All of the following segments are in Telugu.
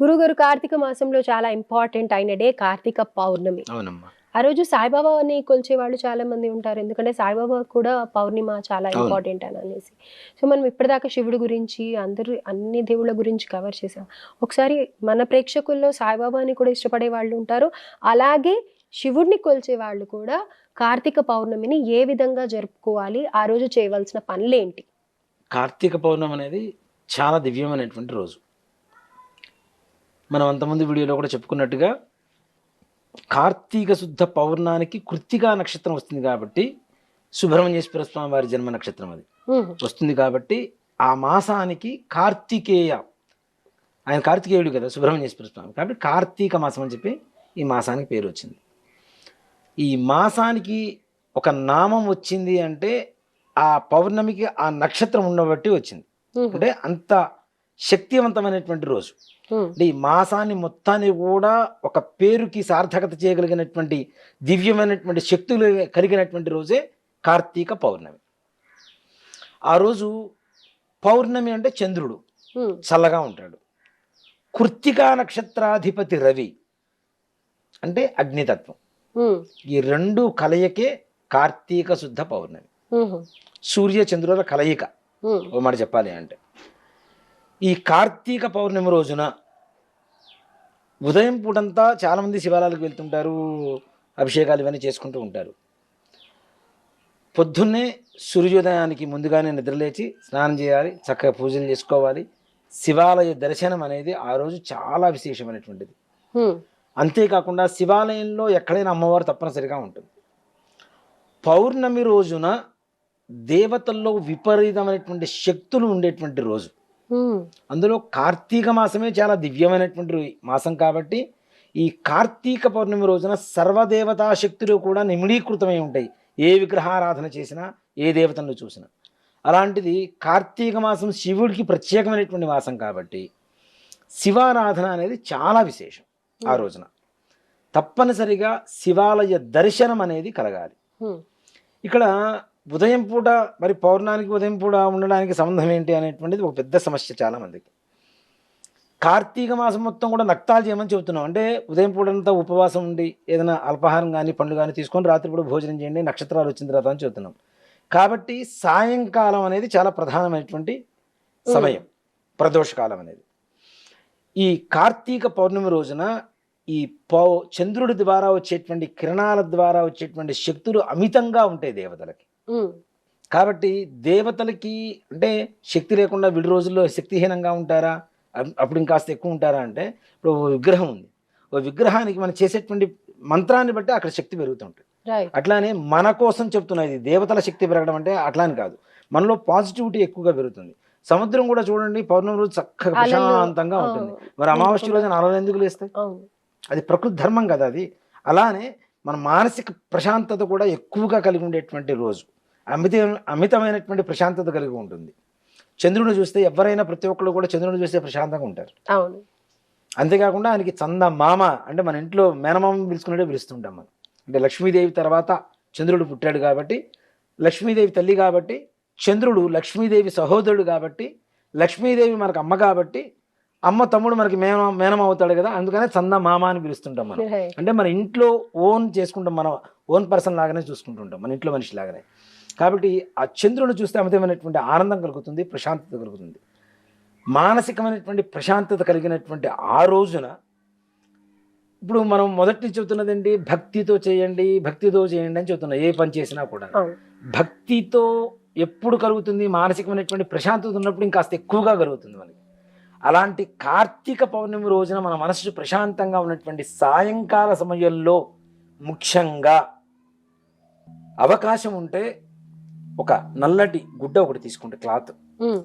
గురుగారు కార్తీక మాసంలో చాలా ఇంపార్టెంట్ అయిన డే కార్తీక పౌర్ణమి. ఆ రోజు సాయిబాబాని కొలిచే వాళ్ళు చాలా మంది ఉంటారు. ఎందుకంటే సాయిబాబా కూడా పౌర్ణిమ చాలా. ఇంపార్టెంట్ అని అనేసి. సో మనం ఇప్పటిదాకా శివుడి గురించి అందరూ అన్ని దేవుళ్ళ గురించి కవర్ చేసాం. ఒకసారి మన ప్రేక్షకుల్లో సాయిబాబాని కూడా ఇష్టపడే వాళ్ళు ఉంటారు. అలాగే శివుడిని కొలిచే వాళ్ళు కూడా కార్తీక పౌర్ణమిని ఏ విధంగా జరుపుకోవాలి ఆ రోజు చేయవలసిన పనులేంటి? కార్తీక పౌర్ణమి అనేది చాలా దివ్యమైనటువంటి రోజు. మనం అంతకుముందు వీడియోలో కూడా చెప్పుకున్నట్టుగా కార్తీక శుద్ధ పౌర్ణానికి కృత్తికా నక్షత్రం వస్తుంది కాబట్టి సుబ్రహ్మణ్యేశ్వర స్వామి వారి జన్మ నక్షత్రం అది. వస్తుంది కాబట్టి ఆ మాసానికి కార్తికేయ. ఆయన కార్తికేయుడు కదా సుబ్రహ్మణ్యేశ్వర స్వామి. కాబట్టి కార్తీక మాసం అని చెప్పి ఈ మాసానికి పేరు వచ్చింది. ఈ మాసానికి ఒక నామం వచ్చింది అంటే ఆ పౌర్ణమికి ఆ నక్షత్రం ఉండబట్టి వచ్చింది. అంటే అంత శక్తివంతమైనటువంటి రోజు. అంటే ఈ మాసాన్ని మొత్తాన్ని కూడా ఒక పేరుకి సార్థకత చేయగలిగినటువంటి దివ్యమైనటువంటి శక్తులు కలిగినటువంటి రోజే కార్తీక పౌర్ణమి. ఆ రోజు పౌర్ణమి అంటే చంద్రుడు. చల్లగా ఉంటాడు. కృత్తికా నక్షత్రాధిపతి రవి అంటే అగ్నితత్వం. ఈ రెండు కలయికే కార్తీక శుద్ధ పౌర్ణమి. సూర్య చంద్రుల కలయిక. ఓ మాట చెప్పాలి అంటే. ఈ కార్తీక పౌర్ణమి రోజున ఉదయం పూటంతా చాలామంది శివాలయాలకు వెళ్తుంటారు అభిషేకాలు ఇవన్నీ చేసుకుంటూ ఉంటారు. పొద్దున్నే సూర్యోదయానికి ముందుగానే నిద్రలేచి స్నానం చేయాలి చక్కగా పూజలు చేసుకోవాలి. శివాలయ దర్శనం అనేది ఆ రోజు చాలా విశేషమైనటువంటిది. అంతేకాకుండా శివాలయంలో ఎక్కడైనా అమ్మవారు తప్పనిసరిగా ఉంటుంది. పౌర్ణమి రోజున దేవతల్లో విపరీతమైనటువంటి శక్తులు ఉండేటువంటి రోజు. అందులో కార్తీక మాసమే చాలా దివ్యమైనటువంటి మాసం కాబట్టి ఈ కార్తీక పౌర్ణమి రోజున సర్వదేవతా శక్తులు కూడా నిమిడీకృతమై ఉంటాయి. ఏ విగ్రహారాధన చేసినా ఏ దేవతలను చూసినా. అలాంటిది కార్తీక మాసం శివుడికి ప్రత్యేకమైనటువంటి మాసం కాబట్టి శివారాధన అనేది చాలా విశేషం ఆ రోజున. తప్పనిసరిగా శివాలయ దర్శనం అనేది కలగాలి. ఇక్కడ ఉదయం పూట మరి పౌర్ణానికి ఉదయం పూట ఉండడానికి సంబంధం ఏంటి అనేటువంటిది ఒక పెద్ద సమస్య చాలా మందికి. కార్తీక మాసం మొత్తం కూడా నక్తాలు చేయమని చెబుతున్నాం. అంటే ఉదయం పూటంతా ఉపవాసం ఉండి ఏదైనా అల్పాహారం కానీ పండు కానీ తీసుకొని రాత్రిపూట భోజనం చేయండి నక్షత్రాలు వచ్చిన తర్వాత అని చెబుతున్నాం. కాబట్టి సాయంకాలం అనేది చాలా ప్రధానమైనటువంటి సమయం ప్రదోషకాలం అనేది. ఈ కార్తీక పౌర్ణమి రోజున ఈ పౌ చంద్రుడి ద్వారా వచ్చేటువంటి కిరణాల ద్వారా వచ్చేటువంటి శక్తులు అమితంగా ఉంటాయి దేవతలకి. కాబట్టి దేవతలకి అంటే శక్తి లేకుండా విడి రోజుల్లో శక్తిహీనంగా ఉంటారా? అప్- అప్పుడు ఇంకాస్త ఎక్కువ ఉంటారా అంటే ఇప్పుడు ఓ విగ్రహం ఉంది. ఓ విగ్రహానికి మనం చేసేటువంటి మంత్రాన్ని బట్టి అక్కడ శక్తి పెరుగుతుంటుంది అట్లానే మన కోసం చెప్తున్నా ఇది దేవతల శక్తి పెరగడం అంటే అట్లాని కాదు. మనలో పాజిటివిటీ ఎక్కువగా పెరుగుతుంది. సముద్రం కూడా చూడండి పౌర్ణమి రోజు చక్కగా ప్రశాంతంగా ఉంటుంది. మరి అమావాస్య రోజున అలలు ఎందుకు లేస్తాయి? అది ప్రకృతి ధర్మం కదా అది. అలానే మన మానసిక ప్రశాంతత కూడా ఎక్కువగా కలిగి ఉండేటువంటి రోజు. అమిత అమితమైనటువంటి ప్రశాంతత కలిగి ఉంటుంది. చంద్రుడిని చూస్తే ఎవరైనా ప్రతి ఒక్కరు కూడా చంద్రుడిని చూస్తే ప్రశాంతంగా ఉంటారు. అవును. అంతేకాకుండా ఆయనకి చంద మామ అంటే మన ఇంట్లో మేనమామ పిలుచుకున్నట్టే పిలుస్తుంటాం మనం. అంటే లక్ష్మీదేవి తర్వాత చంద్రుడు పుట్టాడు కాబట్టి లక్ష్మీదేవి తల్లి కాబట్టి చంద్రుడు లక్ష్మీదేవి సహోదరుడు కాబట్టి లక్ష్మీదేవి మనకు అమ్మ కాబట్టి అమ్మ తమ్ముడు మనకి మేన మేనమ అవుతాడు కదా అందుకనే చంద మామ అని పిలుస్తుంటాం మనం. అంటే మన ఇంట్లో ఓన్ చేసుకుంటాం మనం ఓన్ పర్సన్ లాగానే చూసుకుంటుంటాం మన ఇంట్లో మనిషి లాగానే. కాబట్టి ఆ చంద్రుని చూస్తే అమితమైనటువంటి ఆనందం కలుగుతుంది ప్రశాంతత కలుగుతుంది. మానసికమైనటువంటి ప్రశాంతత కలిగినటువంటి ఆ రోజున ఇప్పుడు మనం మొదటి చెబుతున్నది ఏంటి భక్తితో చేయండి భక్తితో చేయండి అని చెబుతున్నాం ఏ పని చేసినా కూడా. భక్తితో ఎప్పుడు కలుగుతుంది? మానసికమైనటువంటి ప్రశాంతత ఉన్నప్పుడు ఇంకాస్త ఎక్కువగా కలుగుతుంది మనకి. అలాంటి కార్తీక పౌర్ణమి రోజున మన మనసు ప్రశాంతంగా ఉన్నటువంటి సాయంకాల సమయంలో ముఖ్యంగా అవకాశం ఉంటే ఒక నల్లటి గుడ్డ ఒకటి తీసుకుంటే క్లాత్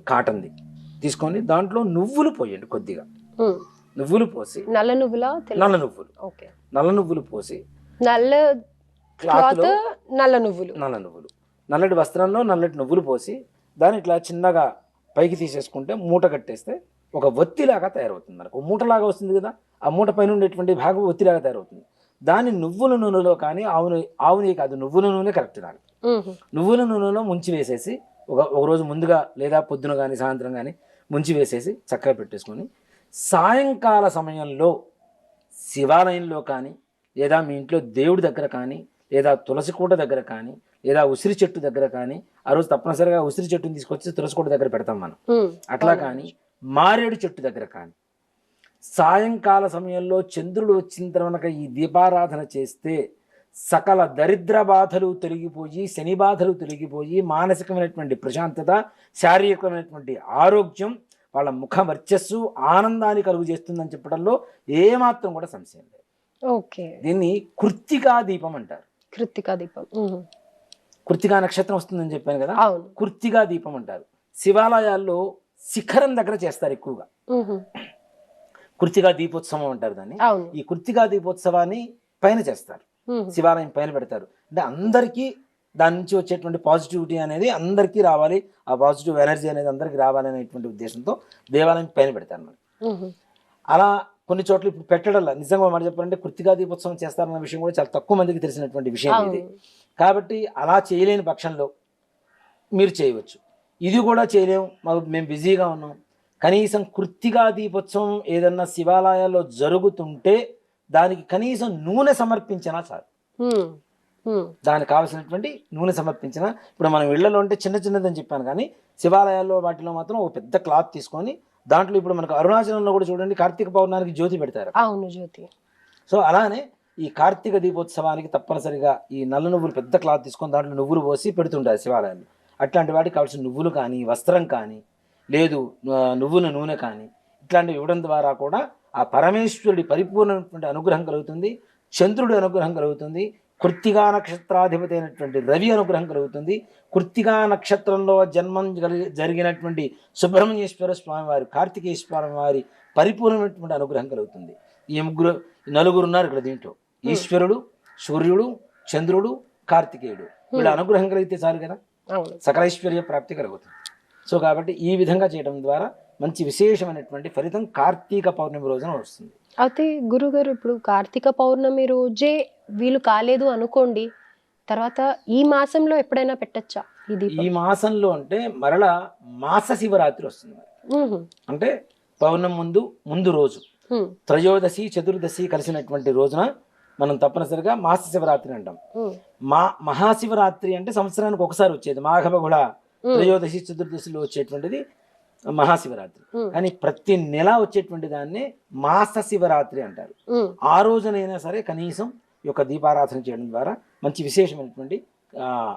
కాటన్ది. తీసుకొని దాంట్లో నువ్వులు పోయండి కొద్దిగా. నువ్వులు పోసి నల్ల నువ్వులా నల్ల నువ్వులు. ఓకే. నల్ల నువ్వులు పోసి నల్ల క్లాత్ క్లాత్లో నల్ల నువ్వులు. నల్ల నువ్వులు. నల్లటి వస్త్రంలో నల్లటి నువ్వులు పోసి దాన్ని ఇట్లా చిన్నగా పైకి తీసేసుకుంటే మూట కట్టేస్తే ఒక ఒత్తిలాగా తయారవుతుంది. మనకు ఒక మూటలాగా వస్తుంది కదా ఆ మూట పైన ఉండేటువంటి భాగం ఒత్తిలాగా తయారవుతుంది. దాన్ని నువ్వుల నూనెలో కానీ ఆవు నెయ్యి- ఆవు నెయ్యి కాదు నువ్వుల నూనె కరెక్ట్ నాకు ఉహు, నువ్వుల నూనెలో ముంచి వేసేసి ఒక ఒక రోజు ముందుగా లేదా పొద్దున కానీ సాయంత్రం కానీ ముంచి వేసేసి చక్కగా పెట్టేసుకొని సాయంకాల సమయంలో శివాలయంలో కానీ లేదా మీ ఇంట్లో దేవుడి దగ్గర కానీ లేదా తులసి కోట దగ్గర కానీ లేదా ఉసిరి చెట్టు దగ్గర కానీ ఆ రోజు తప్పనిసరిగా ఉసిరి చెట్టుని తీసుకొచ్చి తులసి కోట దగ్గర పెడతాం మనం. అట్లా కానీ మారేడు చెట్టు దగ్గర కానీ సాయంకాల సమయంలో చంద్రుడు వచ్చిన తర్వాత ఈ దీపారాధన చేస్తే సకల దరిద్ర బాధలు తొలగిపోయి శని బాధలు తొలగిపోయి మానసికమైనటువంటి ప్రశాంతత శారీరకమైనటువంటి ఆరోగ్యం వాళ్ళ ముఖ వర్చస్సు ఆనందాన్ని కలుగు చేస్తుందని చెప్పడంలో ఏమాత్రం కూడా సంశయం లేదు. ఓకే. దీన్ని కృత్తికా దీపం అంటారు. కృత్తికా దీపం. కృత్తికా నక్షత్రం వస్తుందని చెప్పాను కదా? కృత్తిగా దీపం అంటారు. శివాలయాల్లో శిఖరం దగ్గర చేస్తారు ఎక్కువగా. కృత్తిగా దీపోత్సవం అంటారు దాన్ని. ఈ కృత్తిగా దీపోత్సవాన్ని పైన చేస్తారు. శివాలయం పైన పెడతారు. అంటే అందరికీ దాని నుంచి వచ్చేటువంటి పాజిటివిటీ అనేది అందరికీ రావాలి. ఆ పాజిటివ్ ఎనర్జీ అనేది అందరికీ రావాలి అనేటువంటి ఉద్దేశంతో దేవాలయం పైన పెడతారు మరి అలా కొన్ని చోట్ల ఇప్పుడు పెట్టడంలా నిజంగా మాట చెప్పాలంటే కృత్తిగా దీపోత్సవం చేస్తారన్న విషయం కూడా చాలా తక్కువ మందికి తెలిసినటువంటి విషయం ఇది. కాబట్టి అలా చేయలేని పక్షంలో మీరు చేయవచ్చు. ఇది కూడా చేయలేము మాకు మేము బిజీగా ఉన్నాం. కనీసం కృత్తిగా దీపోత్సవం ఏదన్నా శివాలయాల్లో జరుగుతుంటే దానికి కనీసం నూనె సమర్పించినా చాలు. దానికి కావాల్సినటువంటి నూనె సమర్పించిన ఇప్పుడు మనం ఇళ్ళలో అంటే చిన్న చిన్నదని చెప్పాను కానీ శివాలయాల్లో వాటిలో మాత్రం ఒక పెద్ద క్లాత్ తీసుకొని దాంట్లో ఇప్పుడు మనకు అరుణాచలంలో కూడా చూడండి కార్తీక పౌర్ణానికి జ్యోతి పెడతారు. అవును జ్యోతి. సో అలానే ఈ కార్తీక దీపోత్సవానికి తప్పనిసరిగా ఈ నల్ల నువ్వులు పెద్ద క్లాత్ తీసుకొని దాంట్లో నువ్వులు పోసి పెడుతుంటారు శివాలయాలు అట్లాంటి వాటికి కావాల్సిన నువ్వులు కానీ వస్త్రం కానీ లేదు నువ్వుల నూనె కానీ ఇట్లాంటివి ఇవ్వడం ద్వారా కూడా ఆ పరమేశ్వరుడి పరిపూర్ణమైనటువంటి అనుగ్రహం కలుగుతుంది చంద్రుడి అనుగ్రహం కలుగుతుంది కృత్తిగా నక్షత్రాధిపతి అయినటువంటి రవి అనుగ్రహం కలుగుతుంది కృత్తిగా నక్షత్రంలో జన్మం జరిగినటువంటి సుబ్రహ్మణ్యేశ్వర స్వామి వారి కార్తికేశ్వర వారి పరిపూర్ణమైనటువంటి అనుగ్రహం కలుగుతుంది. ఈ ముగ్గురు నలుగురు ఉన్నారు ఇక్కడ దీంట్లో. ఈశ్వరుడు సూర్యుడు చంద్రుడు కార్తికేయుడు. వీళ్ళ అనుగ్రహం కలిగితే చాలు కదా? సకలైశ్వర్య ప్రాప్తి కలుగుతుంది. సో కాబట్టి ఈ విధంగా చేయడం ద్వారా మంచి విశేషమైనటువంటి ఫలితం కార్తీక పౌర్ణమి రోజున వస్తుంది. అయితే గురుగారు ఇప్పుడు కార్తీక పౌర్ణమి రోజే వీలు కాలేదు అనుకోండి తర్వాత ఈ మాసంలో ఎప్పుడైనా పెట్టచ్చా ఈ ఈ మాసంలో అంటే మరలా మాస శివరాత్రి వస్తుంది అంటే పౌర్ణమి ముందు ముందు రోజు. త్రయోదశి చతుర్దశి కలిసినటువంటి రోజున మనం తప్పనిసరిగా మాస శివరాత్రి అంటాం. మా మహాశివరాత్రి అంటే సంవత్సరానికి ఒకసారి వచ్చేది. మాఘబగుళ ఉమ్, త్రయోదశి చతుర్దశిలో వచ్చేటువంటిది మహాశివరాత్రి. కానీ ప్రతి నెల వచ్చేటువంటి దాన్ని మాస శివరాత్రి అంటారు ఆ రోజునైనా సరే కనీసం ఈ యొక్క దీపారాధన చేయడం ద్వారా మంచి విశేషమైనటువంటి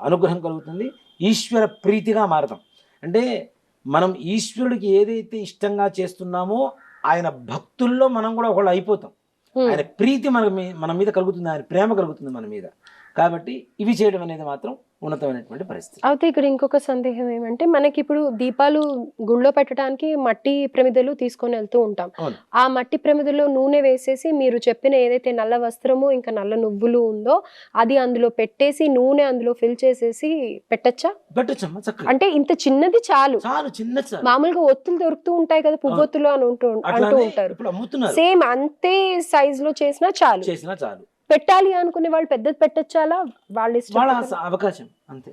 అనుగ్రహం కలుగుతుంది. ఈశ్వర ప్రీతిగా మారతాం. అంటే మనం ఈశ్వరుడికి ఏదైతే ఇష్టంగా చేస్తున్నామో ఆయన భక్తుల్లో మనం కూడా ఒకళ్ళు అయిపోతాం. ఆయన ప్రీతి మన మన మీద కలుగుతుంది. ఆయన ప్రేమ కలుగుతుంది మన మీద. కాబట్టి ఇవి చేయడం అనేది మాత్రం ఉన్నతమైనటువంటి పరిస్థితి. అయితే ఇక్కడ ఇంకొక సందేహం ఏమంటే మనకి ఇప్పుడు దీపాలు గుళ్ళో పెట్టడానికి మట్టి ప్రమిదలు తీసుకొని వెళ్తూ ఉంటాం. ఆ మట్టి ప్రమిదలో నూనె వేసేసి మీరు చెప్పిన ఏదైతే నల్ల వస్త్రము ఇంకా నల్ల నువ్వులు ఉందో అది అందులో పెట్టేసి నూనె అందులో ఫిల్ చేసేసి పెట్టచ్చా? అంటే ఇంత చిన్నది చాలు. చాలు చిన్న చాలు. మామూలుగా ఒత్తులు దొరుకుతూ ఉంటాయి కదా పువ్వొత్తులు అని అంటూ ఉంటారు. సేమ్ అంతే సైజ్లో చేసినా చాలు. చేసినా చాలు. పెట్టాలి అనుకునే వాళ్ళు పెద్దది పెట్టచ్చాలా? వాళ్ళ వాళ్ళ అవకాశం అంతే.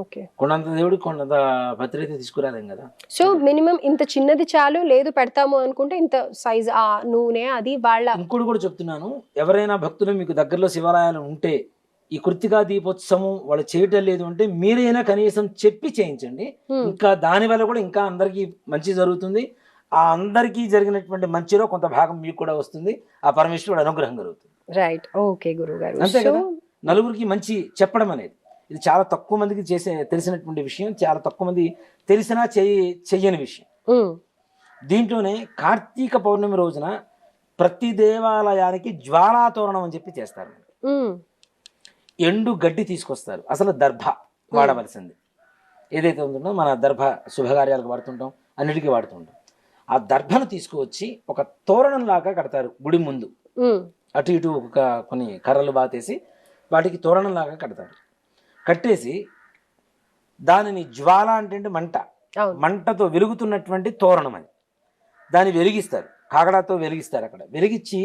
ఓకే. కొండంత దేవుడికి కొండంత అయితే తీసుకురాలేం కదా. సో మినిమం ఇంత చిన్నది చాలు లేదు పెడతాము అనుకుంటే ఇంత సైజ్ ఆ నూనె అది వాళ్ళ ఇంకోటి కూడా చెప్తున్నాను ఎవరైనా భక్తులు మీకు దగ్గరలో శివాలయాలు ఉంటే ఈ కృతికా దీపోత్సవం వాళ్ళు చేయటం లేదు అంటే మీరైనా కనీసం చెప్పి చేయించండి. ఇంకా దాని వల్ల కూడా ఇంకా అందరికీ మంచి జరుగుతుంది. ఆ అందరికీ జరిగినటువంటి మంచిలో కొంత భాగం మీకు కూడా వస్తుంది. ఆ పరమేశ్వరుడు అనుగ్రహం కలుగుతుంది. రైట్ ఓకే గురువు గారు అంతే సో కదా? నలుగురికి మంచి చెప్పడం అనేది. ఇది చాలా తక్కువ మందికి చేసే తెలిసినటువంటి విషయం. చాలా తక్కువ మంది తెలిసినా చెయ్యి చెయ్యని విషయం. ఉమ్, దీంట్లోనే కార్తీక పౌర్ణమి రోజున ప్రతి దేవాలయానికి జ్వాలాతోరణం అని చెప్పి చేస్తారు. ఉమ్, ఎండు గడ్డి తీసుకొస్తారు. అసలు దర్భ వాడవలసింది. ఏదైతే ఉంటుందో మన దర్భ శుభకార్యాలకు వాడుతుంటాం అన్నిటికీ వాడుతుంటాం. ఆ దర్భను తీసుకువచ్చి ఒక తోరణం లాగా కడతారు గుడి ముందు. ఉమ్, అటు ఇటు ఒక కొన్ని కర్రలు బాతేసి వాటికి తోరణం లాగా కడతారు కట్టేసి దానిని జ్వాల అంటే మంట. మంటతో వెలుగుతున్నటువంటి తోరణం అది. దాన్ని వెలిగిస్తారు. కాగడాతో వెలిగిస్తారు అక్కడ. వెలిగించి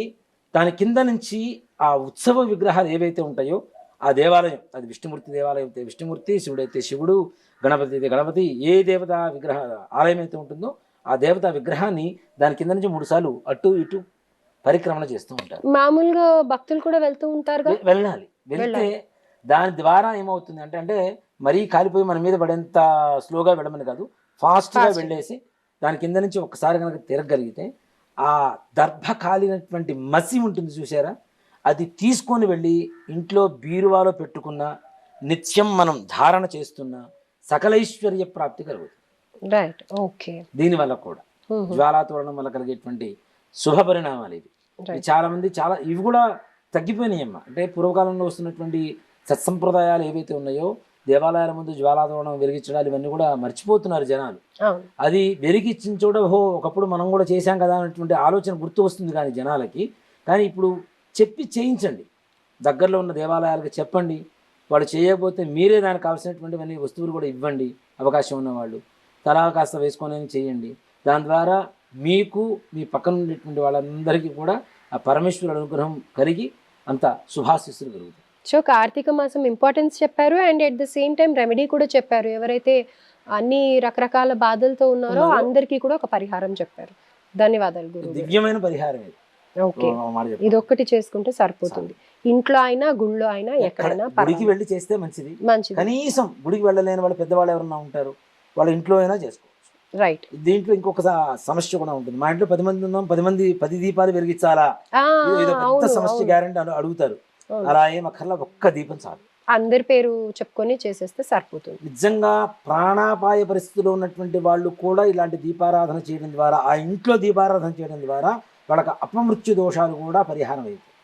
దాని కింద నుంచి ఆ ఉత్సవ విగ్రహాలు ఏవైతే ఉంటాయో ఆ దేవాలయం అది విష్ణుమూర్తి దేవాలయం అయితే విష్ణుమూర్తి శివుడైతే శివుడు గణపతి అయితే గణపతి ఏ దేవత విగ్రహ ఆలయం అయితే ఉంటుందో ఆ దేవత విగ్రహాన్ని దాని కింద నుంచి మూడు సార్లు అటు ఇటు పరిక్రమణ చేస్తూ ఉంటారు. మామూలుగా భక్తులు కూడా వెళ్తూ ఉంటారుగా? వె- వెళ్ళాలి. వెళ్తే. దాని ద్వారా ఏమవుతుంది అంటే అంటే మరీ కాలిపోయి మన మీద పడేంత స్లోగా వెళ్ళమని కాదు ఫాస్ట్గా. వెళ్ళేసి దాని కింద నుంచి ఒక్కసారి కనుక తిరగలిగితే ఆ దర్భ కాలినటువంటి మసి ఉంటుంది చూసారా అది తీసుకొని వెళ్ళి ఇంట్లో బీరువాలో పెట్టుకున్న నిత్యం మనం ధారణ చేస్తున్న సకలైశ్వర్య ప్రాప్తి కలుగుతుంది. రైట్. ఓకే. దీనివల్ల కూడా జ్వాలాతోరణం వల్ల కలిగేటువంటి శుభ పరిణామాలు ఇవి. చాలా మంది చాలా ఇవి కూడా తగ్గిపోయినాయి అమ్మ. అంటే పూర్వకాలంలో వస్తున్నటువంటి సత్సంప్రదాయాలు ఏవైతే ఉన్నాయో దేవాలయాల ముందు జ్వాలాతోరణం వెలిగించడాలు ఇవన్నీ కూడా మర్చిపోతున్నారు జనాలు. అది వెలిగించిన చోట ఓహో ఒకప్పుడు మనం కూడా చేశాం కదా అన్నటువంటి ఆలోచన గుర్తు వస్తుంది కానీ జనాలకి. కానీ ఇప్పుడు చెప్పి చేయించండి. దగ్గరలో ఉన్న దేవాలయాలకు చెప్పండి. వాళ్ళు చేయకపోతే మీరే దానికి కావాల్సినటువంటివన్నీ వస్తువులు కూడా ఇవ్వండి అవకాశం ఉన్నవాళ్ళు. తలా కాస్త వేసుకొని చేయండి. దాని ద్వారా మీకు మీ పక్కన ఉండేటువంటి వాళ్ళందరికీ కూడా ఆ పరమేశ్వరుడు అనుగ్రహం కలిగి అంత శుభాశిస్సులు కలుగుతాయి. సో కార్తీక మాసం ఇంపార్టెన్స్ చెప్పారు and at the same time remedy కూడా చెప్పారు. ఎవరైతే అన్ని రకరకాల బాధలతో ఉన్నారో. అందరికీ కూడా ఒక పరిహారం చెప్పారు. ధన్యవాదాలు దివ్యమైన పరిహారం ఇది. ఓకే. ఒక్కటి చేసుకుంటే సరిపోతుంది. ఇంట్లో అయినా గుళ్ళో అయినా ఎక్కడైనా గుడికి. వెళ్ళి చేస్తే మంచిది. మంచిది. కనీసం గుడికి వెళ్ళలేని వాళ్ళు పెద్దవాళ్ళు ఎవరన్నా ఉంటారు వాళ్ళ ఇంట్లో అయినా చేసుకోవచ్చు. రైట్ దీంట్లో ఇంకొక సమస్య కూడా ఉంటుంది. మా ఇంట్లో పది మంది ఉన్నాం పది మంది పది దీపాలు వెలిగించాలా? ఏదో పెద్ద సమస్య గ్యారెంటీ అడుగుతారు. అలా ఏం అక్కర్లా ఒక్క దీపం చాలు. అందరి పేరు చెప్పుకొని చేసేస్తే సరిపోతుంది. నిజంగా ప్రాణాపాయ పరిస్థితిలో ఉన్నటువంటి వాళ్ళు కూడా ఇలాంటి దీపారాధన చేయడం ద్వారా ఆ ఇంట్లో దీపారాధన చేయడం ద్వారా వాళ్ళకి అపమృత్యు దోషాలు కూడా పరిహారం అవుతాయి